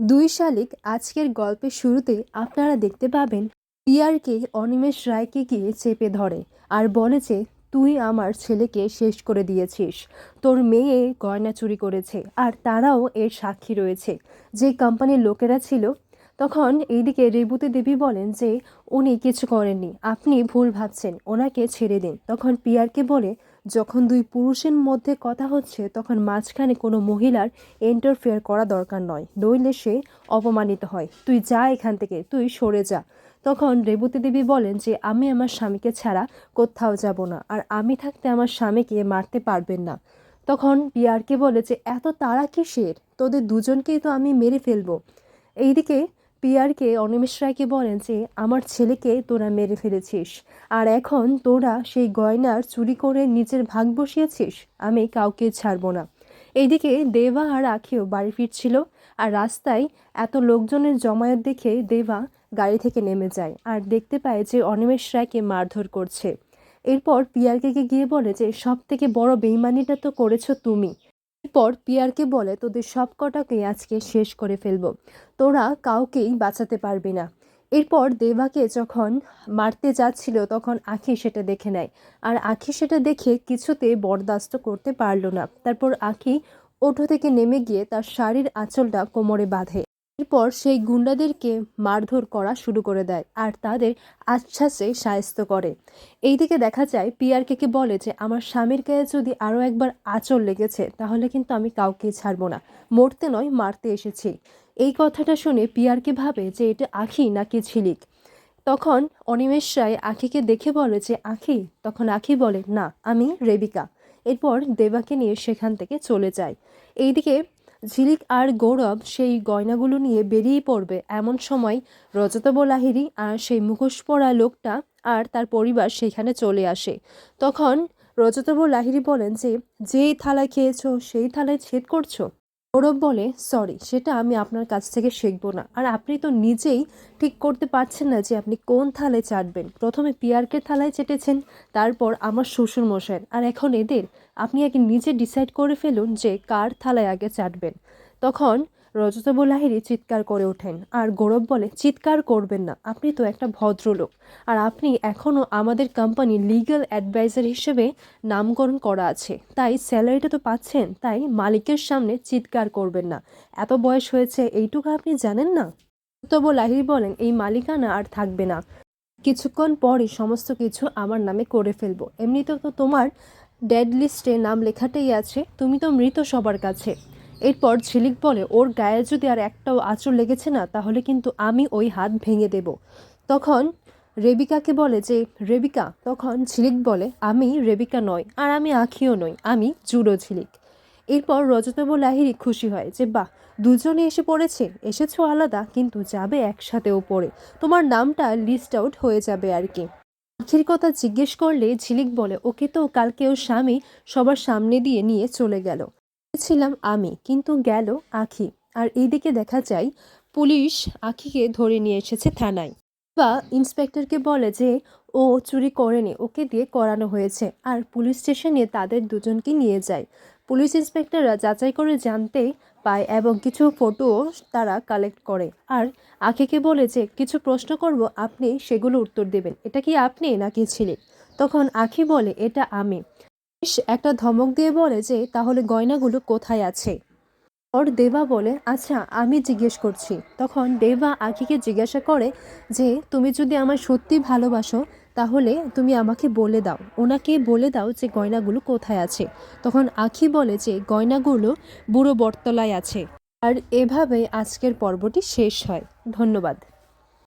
দুই শালিক আজকের গল্পের শুরুতে আপনারা দেখতে পাবেন, পিয়ারকে অনিমেষ রায়কে গিয়ে চেপে ধরে আর বলে যে তুই আমার ছেলেকে শেষ করে দিয়েছিস। তোর মেয়ে গয়না চুরি করেছে আর তারাও এর সাক্ষী রয়েছে। যে কোম্পানির লোকেরা ছিল, তখন এইদিকে রেবুতি দেবী বলেন যে, উনি কিছু করেননি। আপনি ভুল ভাবছেন। ওনাকে ছেড়ে দিন। তখন পিয়ারকে বলে যখন দুই পুরুষের মধ্যে কথা হচ্ছে, তখন মাঝখানে কোনো মহিলার ইন্টারফেয়ার করা দরকার নয়। নইলে সে অপমানিত হয়। তুই যা এখান থেকে, তুই সরে যা। তখন রেবতী দেবী বলেন যে, আমি আমার স্বামীকে ছাড়া কোথাও যাব না, আর আমি থাকতে আমার স্বামীকে মারতে পারবেন না। তখন পিয়ারকে বলে যে, এত তাড়া কিসের? তোদের দুজনকেই তো আমি মেরে ফেলব। এইদিকে পিয়ারকে অনিমেষ রায়কে বলেন যে, আমার ছেলেকে তোরা মেরে ফেলেছিস। আর এখন তোরা সেই গয়নার চুরি করে নিজের ভাগ বসিয়েছিস, আমি কাউকে ছাড়বো না। এইদিকে দেবা আর আখিও বাড়ি ফিরছিল আর রাস্তায় এত লোকজনের জমায়েত দেখে দেবা গাড়ি থেকে নেমে যায় আর দেখতে পায় যে অনিমেষ রায়কে মারধর করছে। এরপর পিয়ারকে গিয়ে বলে যে সব থেকে বড় বেইমানিটা তো করেছ তুমি। এরপর পিয়ারকে বলে, তোদের সব কটাকে আজকে শেষ করে ফেলব। তোরা কাউকেই বাঁচাতে পারবি না। এরপর দেবাকে যখন মারতে যাচ্ছিল, তখন আখি সেটা দেখে নেয়। আর আখি সেটা দেখে কিছুতে বরদাস্ত করতে পারল না। তারপর আখি ওঠো থেকে নেমে গিয়ে তার শাড়ির আঁচলটা কোমরে বাঁধে। এরপর সেই গুন্ডাদেরকে মারধর করা শুরু করে দেয় আর তাদের আশ্বাসে সায়স্ত করে। এইদিকে দেখা যায় পিয়ারকে বলে যে, আমার স্বামীর গায়ে যদি আরও একবার আঁচল লেগেছে, তাহলে কিন্তু আমি কাউকে ছাড়বো না। মরতে নয়, মারতে এসেছি। এই কথাটা শুনে পিয়ারকে ভাবে যে, এটা আখি নাকি ঝিলিক? তখন অনিমেষ রায় আখিকে দেখে বলে যে, আখি? তখন আখি বলে, না, আমি রেবিকা। এরপর দেবাকে নিয়ে সেখান থেকে চলে যায়। এইদিকে ঝিলিক আর গৌরব সেই গয়নাগুলো নিয়ে বেরিয়ে পড়বে এমন সময় রজতব লাহিরি আর সেই মুখোশ পরা লোকটা আর তার পরিবার সেখানে চলে আসে। তখন রজতব লাহিরি বলেন যে, যেই থালায় খেয়েছো, সেই থালায় ছেদ করছ? গৌরব বলে, সরি, সেটা আমি আপনার কাছ থেকে শিখব না। আর আপনি তো নিজেই ঠিক করতে পারছেন না যে আপনি কোন থালায় চাটবেন। প্রথমে পিয়ারকে থালায় চেটেছেন, তারপর আমার শ্বশুর মশাই আর এখন এদের, আপনি আগে নিজে ডিসাইড করে ফেলুন যে কার থালায় আগে চাটবেন। তখন রজতব লাহিরি চিৎকার করে ওঠেন। আর গৌরব বলে, চিৎকার করবেন না, আপনি তো একটা ভদ্রলোক। আর আপনি এখনও আমাদের কোম্পানির লিগ্যাল অ্যাডভাইজার হিসেবে নামকরণ করা আছে। তাই স্যালারিটা তো পাচ্ছেন, তাই মালিকের সামনে চিৎকার করবেন না। এত বয়স হয়েছে, এইটুকু আপনি জানেন না? তবু লাহিরি বলেন, এই মালিকানা আর থাকবে না। কিছুক্ষণ পরই সমস্ত কিছু আমার নামে করে ফেলব। এমনিতে তো তোমার ডেড লিস্টে নাম লেখাটাই আছে। তুমি তো মৃত সবার কাছে। এরপর ঝিলিক বলে, ওর গায়ে যদি আর একটাও আঁচড় লেগেছে না, তাহলে কিন্তু আমি ওই হাত ভেঙে দেব। তখন রেবিকাকে বলে যে, রেবিকা। তখন ঝিলিক বলে, আমি রেবিকা নয় আর আমি আঁখিও নই, আমি জুডো ঝিলিক। এরপর রজতব লাহিরি খুশি হয় যে, বাহ, দুজনে এসে পড়েছে, এসেছ আলাদা, কিন্তু যাবে একসাথেও পড়ে। তোমার নামটা লিস্ট আউট হয়ে যাবে আর কি। আখির কথা জিজ্ঞেস করলে ঝিলিক বলে, ওকে তো কালকে ওর স্বামী সবার সামনে দিয়ে নিয়ে চলে গেল। ছিলাম আমি, কিন্তু গেল আখি। আর এইদিকে দেখা যায়, পুলিশ আখিকে ধরে নিয়ে এসেছে থানায়। বা ইন্সপেক্টরকে বলে যে, ও চুরি করেনি, ওকে দিয়ে করানো হয়েছে। আর পুলিশ স্টেশনে তাদের দুজনকে নিয়ে যায়। পুলিশ ইন্সপেক্টররা যাচাই করে জানতে পায় এবং কিছু ফটোও তারা কালেক্ট করে। আর আখিকে বলে যে, কিছু প্রশ্ন করব, আপনি সেগুলো উত্তর দেবেন। এটা কি আপনি নাকি ছিলেন? তখন আখি বলে, এটা আমি। পুলিশ একটা ধমক দিয়ে বলে যে, তাহলে গয়নাগুলো কোথায় আছে? ওর দেবা বলে আচ্ছা আমি জিজ্ঞেস করছি। তখন দেবা আখিকে জিজ্ঞাসা করে যে, তুমি যদি আমার সত্যি ভালোবাসো, তাহলে তুমি আমাকে বলে দাও। ওনাকে বলে দাও যে, গয়নাগুলো কোথায় আছে? তখন আখি বলে যে, গয়নাগুলো বুড়ো বটতলায় আছে। আর এভাবে আজকের পর্বটি শেষ হয়। ধন্যবাদ।